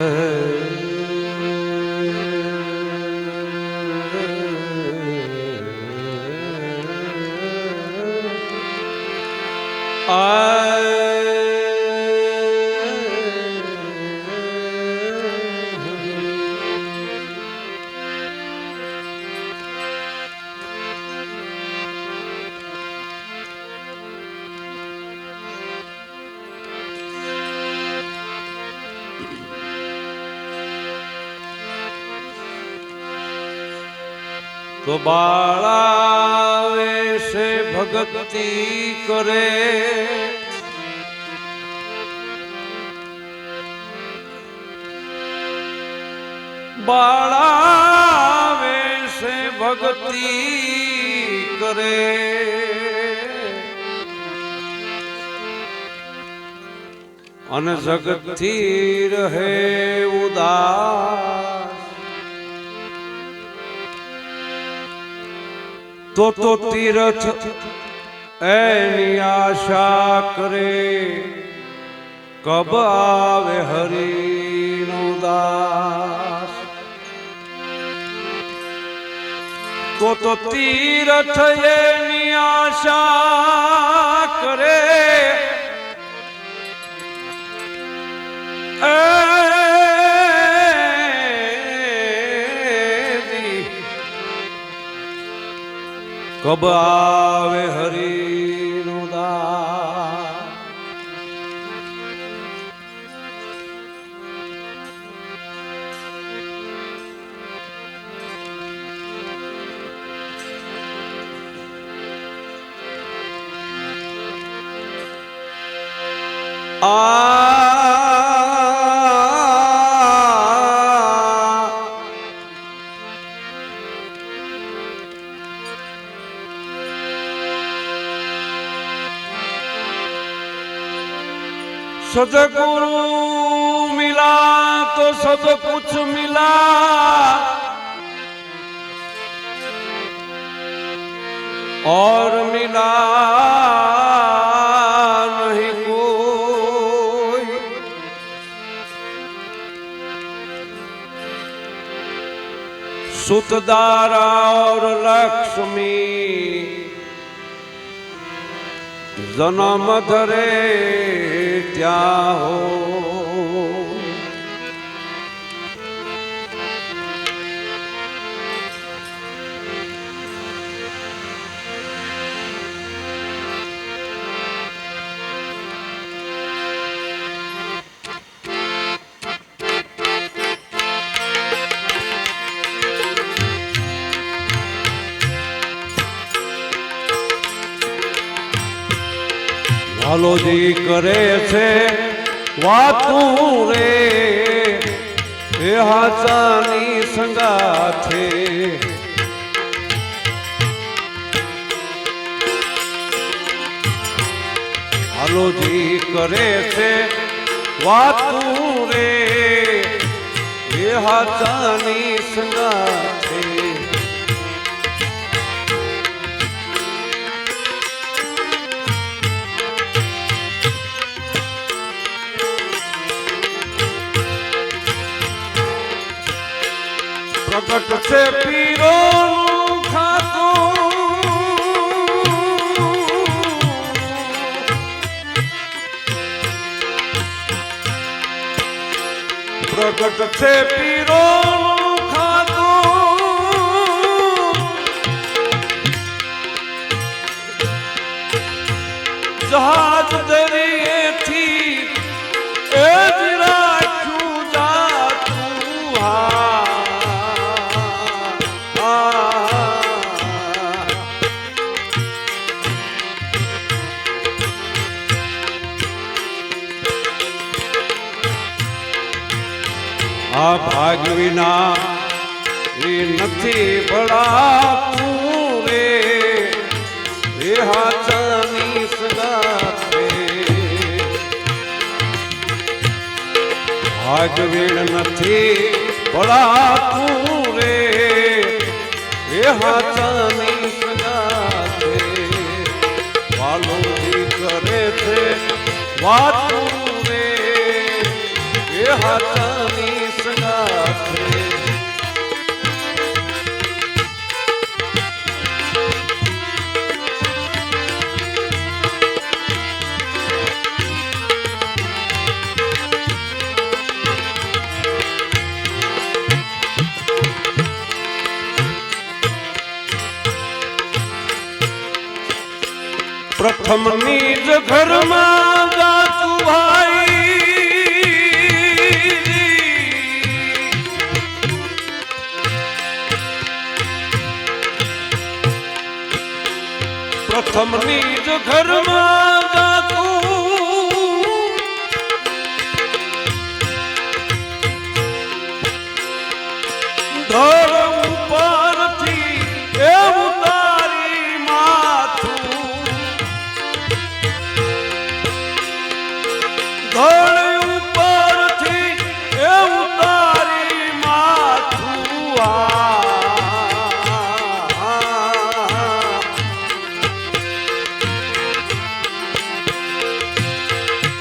Ah. તો બાળાવે વેશે ભક્તિ કરે. બાળાવે છે ભક્તિ કરે. અને જગતથી રહે ઉદાસ તો તો તીરથ એની આશા કરે. કબ આવે હરિનો દાસ? તો તો તીરથ એની આશા કરે. એ કબ આવે હરિનો દા આ સદગુરુ મિલા તો સદ કુછ મિલા ઓર મિલા નહીં કોઈ સુતદારા ઓર લક્ષ્મી જન્મ ધરે ત્યાં હો વાલોજી કરે છે વાતું રે. એ હાચાની સંગાથે. વાલોજી કરે છે વાતું રે. એ હાચાની સંગાથે. પ્રગટ છે પીરો પ્રગટ છે પીરો ભાગ વિના એ નથી ભળાતું રે. હાચાની સગાથે. ભાગ વીણ નથી ભળાતું રે. હાચાની સગાથે. વાલોજી કરે છે વાતું રે. એ હાથની પ્રથમ નિજ ઘરમાં જાતું ભાઈ પ્રથમ નિજ ઘરમાં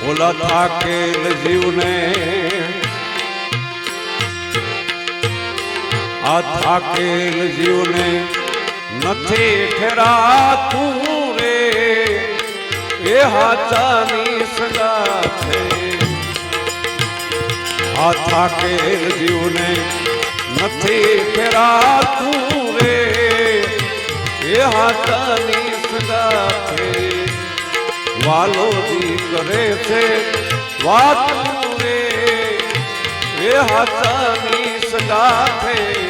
ઓલા થાકેલ જીવને. આ થાકેલ જીવને નથી ઠેરાતું રે. એ હાચાની સગા છે. આ થાકેલ જીવને નથી ઠેરાતું રે. એ હાચાની સગા છે. વાલોજી કરે છે વાત રે. એ હાચાની સગા છે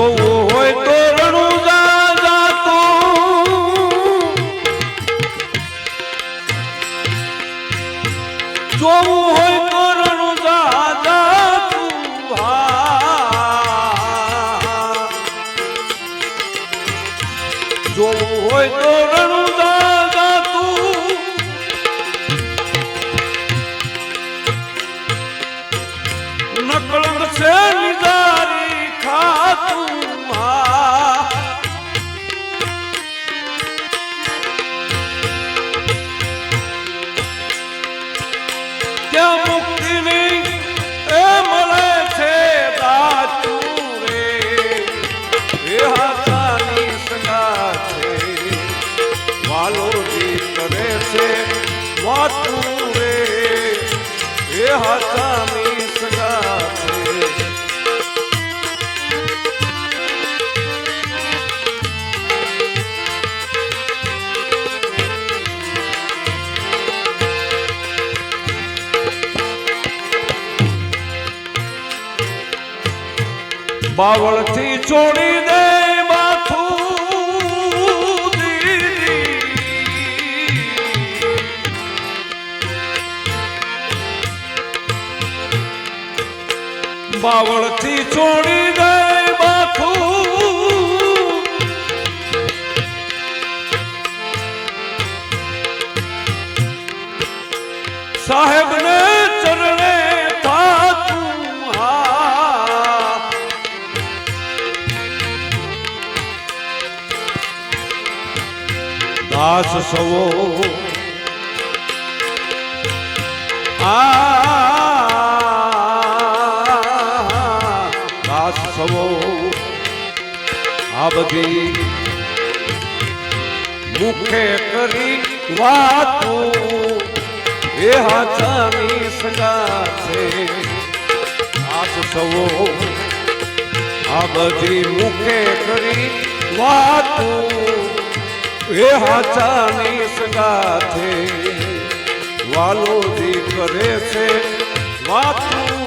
હોય તો રણુજા જાતું જોવું હોય તો રણુજા જાતું હોય તો વાતું રે એ હાથાની સંગા બાવળથી છોડી દે બાવળથી છોડી દે માથું સાહેબને ચરણે થાતું હા. દાસ સવો. આ આ બધી મુખે કરી વાતો એ હાથાની સગા છે. દાસ સવો આ બધી મુખે કરી વાતો એ હાચાની સંગાથે વાલોજી કરે છે વાતું